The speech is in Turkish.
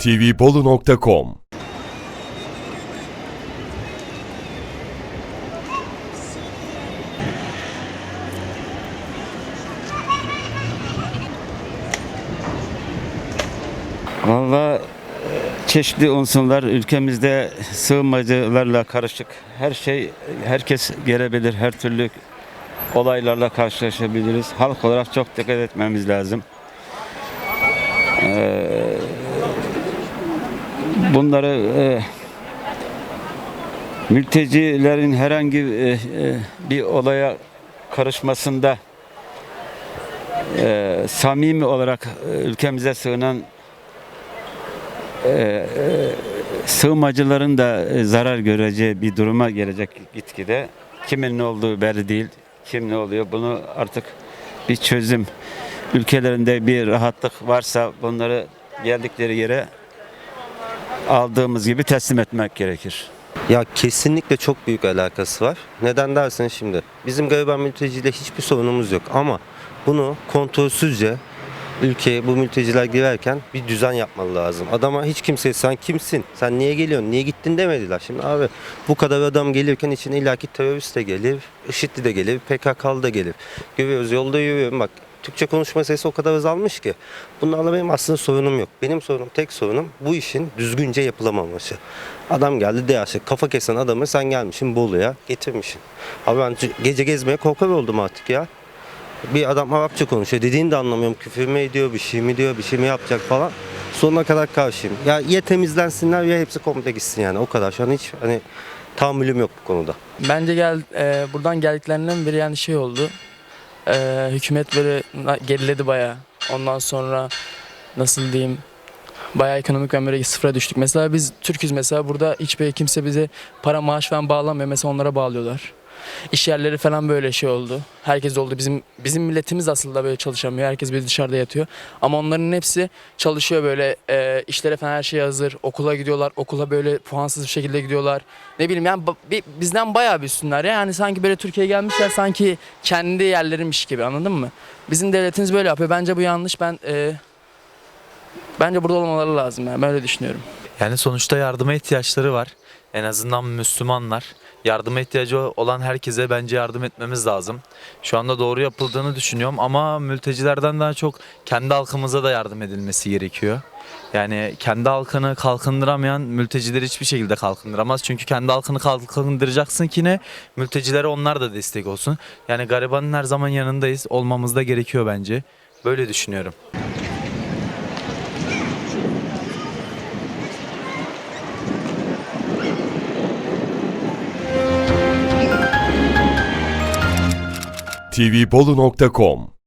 tvbolu.com Valla e, çeşitli unsurlar ülkemizde sığınmacılarla karışık. Her şey, herkes gelebilir, her türlü olaylarla karşılaşabiliriz. Halk olarak çok dikkat etmemiz lazım. Ee, bunları e, mültecilerin herhangi e, e, bir olaya karışmasında e, samimi olarak e, ülkemize sığınan da e, zarar göreceği bir duruma gelecek gitgide. Kimin ne olduğu belli değil. Kim ne oluyor bunu artık bir çözüm ülkelerinde bir rahatlık varsa bunları geldikleri yere aldığımız gibi teslim etmek gerekir. Ya kesinlikle çok büyük alakası var. Neden dersen şimdi bizim gariban mülteciyle hiçbir sorunumuz yok ama bunu kontrolsüzce ülkeye bu mülteciler girerken bir düzen yapmalı lazım. Adama hiç kimseye sen kimsin, sen niye geliyorsun, niye gittin demediler. Şimdi abi bu kadar adam gelirken içine illaki terörist de gelir, IŞİD'li de gelir, PKK'lı da gelir. Görüyoruz yolda yürüyorum bak Türkçe konuşma sayısı o kadar azalmış ki. Bunlarla benim aslında sorunum yok. Benim sorunum, tek sorunum bu işin düzgünce yapılamaması. Adam geldi DH'a kafa kesen adamı sen gelmişsin Bolu'ya getirmişsin. Abi ben gece gezmeye korkar oldum artık ya. Bir adam Arapça konuşuyor. Dediğini de anlamıyorum. Küfür mü ediyor, bir şey mi diyor, bir şey mi yapacak falan. Sonuna kadar karşıyım. Ya ya temizlensinler ya hepsi komple gitsin yani. O kadar. Şu an hiç hani tahammülüm yok bu konuda. Bence gel e, buradan geldiklerinden beri yani şey oldu. E, hükümet böyle geriledi bayağı. Ondan sonra nasıl diyeyim bayağı ekonomik ve böyle sıfıra düştük. Mesela biz Türk'üz mesela burada hiçbir kimse bize para maaş falan bağlamıyor. Mesela onlara bağlıyorlar. İş yerleri falan böyle şey oldu. Herkes oldu. Bizim bizim milletimiz aslında böyle çalışamıyor. Herkes böyle dışarıda yatıyor. Ama onların hepsi çalışıyor böyle e, işlere falan her şey hazır. Okula gidiyorlar. Okula böyle puansız bir şekilde gidiyorlar. Ne bileyim yani bizden bayağı bir üstünler ya. Yani sanki böyle Türkiye'ye gelmişler sanki kendi yerlerinmiş gibi anladın mı? Bizim devletimiz böyle yapıyor. Bence bu yanlış. Ben e, bence burada olmaları lazım yani. Ben öyle düşünüyorum. Yani sonuçta yardıma ihtiyaçları var. En azından Müslümanlar. Yardıma ihtiyacı olan herkese bence yardım etmemiz lazım. Şu anda doğru yapıldığını düşünüyorum ama mültecilerden daha çok kendi halkımıza da yardım edilmesi gerekiyor. Yani kendi halkını kalkındıramayan mültecileri hiçbir şekilde kalkındıramaz. Çünkü kendi halkını kalkındıracaksın ki ne? Mültecilere onlar da destek olsun. Yani garibanın her zaman yanındayız. Olmamız da gerekiyor bence. Böyle düşünüyorum. tvbolu.com